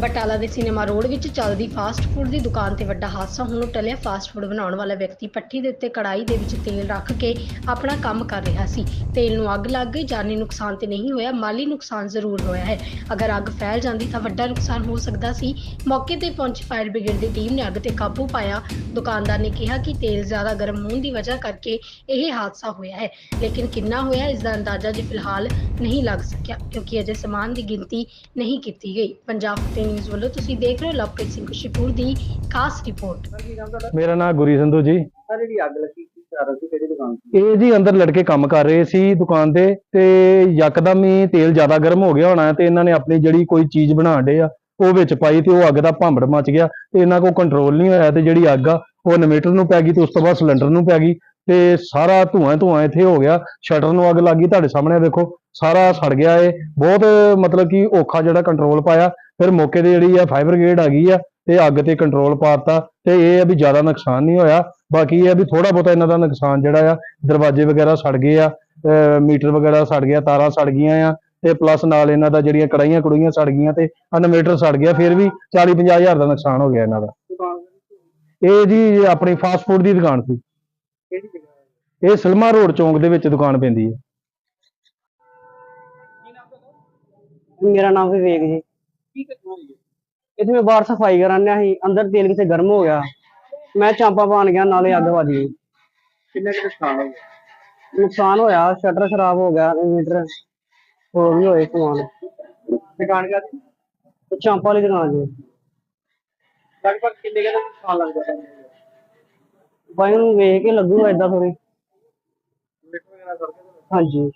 ਬਟਾਲਾ ਦੇ cinema road ਵਿੱਚ ਚੱਲਦੀ ਫਾਸਟ ਫੂਡ ਦੀ ਦੁਕਾਨ ਤੇ ਵੱਡਾ ਹਾਦਸਾ। ਹੁਣ ਟਲਿਆ ਫਾਸਟ ਫੂਡ ਬਣਾਉਣ ਵਾਲਾ ਵਿਅਕਤੀ ਪੱਠੀ ਦੇ ਉੱਤੇ ਕੜਾਈ ਦੇ ਵਿੱਚ ਤੇਲ ਰੱਖ ਕੇ ਆਪਣਾ ਕੰਮ ਕਰ ਰਿਹਾ ਸੀ। ਤੇਲ ਨੂੰ ਅੱਗ ਲੱਗ ਗਈ, ਜਾਨੀ ਨੁਕਸਾਨ ਤੇ ਨਹੀਂ ਹੋਇਆ, ਮਾਲੀ ਨੁਕਸਾਨ ਜ਼ਰੂਰ ਹੋਇਆ ਹੈ। ਅਗਰ ਅੱਗ ਫੈਲ ਜਾਂਦੀ ਤਾਂ ਵੱਡਾ ਨੁਕਸਾਨ ਹੋ ਸਕਦਾ ਸੀ। ਮੌਕੇ ਤੇ ਪਹੁੰਚੀ ਫਾਇਰ ਬ੍ਰਿਗੇਡ ਦੀ ਟੀਮ ਨੇ ਅੱਗ ਤੇ ਕਾਬੂ ਪਾਇਆ। ਦੁਕਾਨਦਾਰ ਨੇ ਕਿਹਾ ਕਿ ਤੇਲ ਜ਼ਿਆਦਾ ਗਰਮ ਹੋਣ ਦੀ ਵਜ੍ਹਾ ਕਰਕੇ ਇਹ ਹਾਦਸਾ ਹੋਇਆ ਹੈ। ਲੇਕਿਨ ਕਿੰਨਾ ਹੋਇਆ, ਇਸ ਦਾ ਅੰਦਾਜ਼ਾ ਜੀ ਫਿਲਹਾਲ ਨਹੀਂ ਲੱਗ ਸਕਿਆ ਕਿਉਂਕਿ ਅਜੇ ਸਮਾਨ ਦੀ ਗਿਣਤੀ ਨਹੀਂ ਕੀਤੀ ਗਈ। ਪੰਜਾਬ ਤੇ ਨਿਊਜ਼ ਵੱਲੋਂ ਤੁਸੀਂ ਦੇਖ ਰਹੇ ਹੋ ਲਵਪ੍ਰੀਤ ਸਿੰਘ ਸ਼ਿਪੂਰ ਦੀ ਖਾਸ ਰਿਪੋਰਟ ਮੇਰਾ ਨਾਮ ਗੁਰੀ ਸੰਧੂ ਜੀ। ਸਰ ਜਿਹੜੀ ਅੱਗ ਲੱਗੀ ਕੀ ਕਰ ਰਹੇ ਸੀ ਕਿਹੜੀ ਦੁਕਾਨ ਤੇ ਇਹ ਜੀ ਅੰਦਰ ਲੜਕੇ ਕੰਮ ਕਰ ਰਹੇ ਸੀ ਦੁਕਾਨ ਤੇ ਤੇ ਯਕਦਮ ਹੀ ਤੇਲ ਜ਼ਿਆਦਾ ਗਰਮ ਹੋ ਗਿਆ ਹੋਣਾ ਤੇ ਇਹਨਾਂ ਨੇ ਆਪਣੀ ਜਿਹੜੀ ਕੋਈ ਚੀਜ਼ ਬਣਾਉਣ ਡੇ ਆ ਉਹ ਵਿੱਚ ਪਾਈ ਤੇ ਉਹ ਅੱਗ ਦਾ ਭਾਂਬੜ ਮਚ ਗਿਆ ਤੇ ਇਹਨਾਂ ਕੋਲ ਕੰਟਰੋਲ ਨਹੀਂ ਹੋਇਆ ਤੇ ਜਿਹੜੀ ਅੱਗ ਆ ਉਹ ਇਨਵੇਟਰ ਨੂੰ ਪੈ ਗਈ ਤੇ ਉਸ ਤੋਂ ਬਾਅਦ ਸਿਲੰਡਰ ਨੂੰ ਪੈ ਗਈ। ਤੇ ਸਾਰਾ ਧੂਆਂ ਧੂਆਂ ਇੱਥੇ ਹੋ ਗਿਆ। ਸ਼ਟਰ ਨੂੰ ਅੱਗ ਲੱਗ ਗਈ ਤੁਹਾਡੇ ਸਾਹਮਣੇ ਵੇਖੋ ਸਾਰਾ ਸੜ ਗਿਆ ਏ ਬਹੁਤ ਮਤਲਬ ਕਿ ਔਖਾ ਜਿਹੜਾ ਕੰਟਰੋਲ ਪਾਇਆ। ਫਿਰ ਮੌਕੇ ਤੇ ਜਿਹੜੀ ਆ ਫਾਈਬਰ ਬ੍ਰਿਗੇਡ ਆ ਗਈ ਆ, ਤੇ ਅੱਗ ਤੇ ਕੰਟਰੋਲ ਪਾਤਾ ਤੇ ਇਹ ਆ ਵੀ ਜ਼ਿਆਦਾ ਨੁਕਸਾਨ ਨਹੀਂ ਹੋਇਆ। ਬਾਕੀ ਇਹ ਆ ਵੀ ਥੋੜਾ ਬਹੁਤਾ ਇਹਨਾਂ ਦਾ ਨੁਕਸਾਨ ਜਿਹੜਾ ਆ, ਦਰਵਾਜ਼ੇ ਵਗੈਰਾ ਸੜ ਗਏ ਆ, ਅਹ ਮੀਟਰ ਵਗੈਰਾ ਸੜ ਗਿਆ, ਤਾਰਾਂ ਸੜ ਗਈਆਂ ਆ, ਤੇ ਪਲੱਸ ਨਾਲ ਇਹਨਾਂ ਦਾ ਜਿਹੜੀਆਂ ਕੜਾਈਆਂ ਕੜੂਈਆਂ ਸੜ ਗਈਆਂ ਤੇ ਇਨਵੇਟਰ ਸੜ ਗਿਆ, ਫਿਰ ਵੀ 40 50 ਹਜ਼ਾਰ ਦਾ ਨੁਕਸਾਨ ਹੋ ਗਿਆ ਇਹਨਾਂ ਦਾ। ਇਹ ਜੀ ਆਪਣੀ ਫਾਸਟ ਫੂਡ ਦੀ ਦੁਕਾਨ ਸੀ। ਜਗ੍ਹਾ ਹੈ? ਇਹ ਸਲਮਾ ਰੋਡ ਚੌਂਕ ਦੇ ਵਿੱਚ ਦੁਕਾਨ ਪੈਂਦੀ ਹੈ। ਕੀ ਨਾਮ ਤੁਹਾਡਾ? ਮੇਰਾ ਨਾਮ ਵਿਵੇਕ ਜੀ। ਕੀ ਘਟਨਾ ਹੋਈ ਹੈ ਇੱਥੇ ਮੈਂ ਬਾਹਰ ਸਫ਼ਾਈ ਕਰਨ ਡਿਆ ਸੀ। ਅੰਦਰ ਤੇਲ ਕਿਤੇ ਗਰਮ ਹੋ ਗਿਆ। ਮੈਂ ਚਾਂਪਾ ਪਾਣ ਗਿਆ ਨਾਲੇ ਅੱਗ ਵੱਜ ਗਈ। ਕਿੰਨਾ ਕੁ ਨੁਕਸਾਨ ਹੋ ਗਿਆ? ਨੁਕਸਾਨ ਹੋਇਆ ਸ਼ਟਰ ਖਰਾਬ ਹੋ ਗਿਆ ਇਨਵੀਟਰ ਹੋਰ ਵੀ ਹੋਏ ਸਮਾਨ। ਦੁਕਾਨ ਕਾ ਚਾਂਪਾ ਵਾਲੀ ਦੁਕਾਨ ਜੀ। ਲਗਭਗ ਕਿੰਨੇ ਕੁ ਦਾ ਨੁਕਸਾਨ ਲੱਗ ਜਾਂਦਾ ਹੈ ਬਾਈ ਨੂੰ ਵੇਖ ਕੇ ਲੱਗੂਗਾ ਏਦਾਂ ਥੋੜੀ ਹਾਂਜੀ।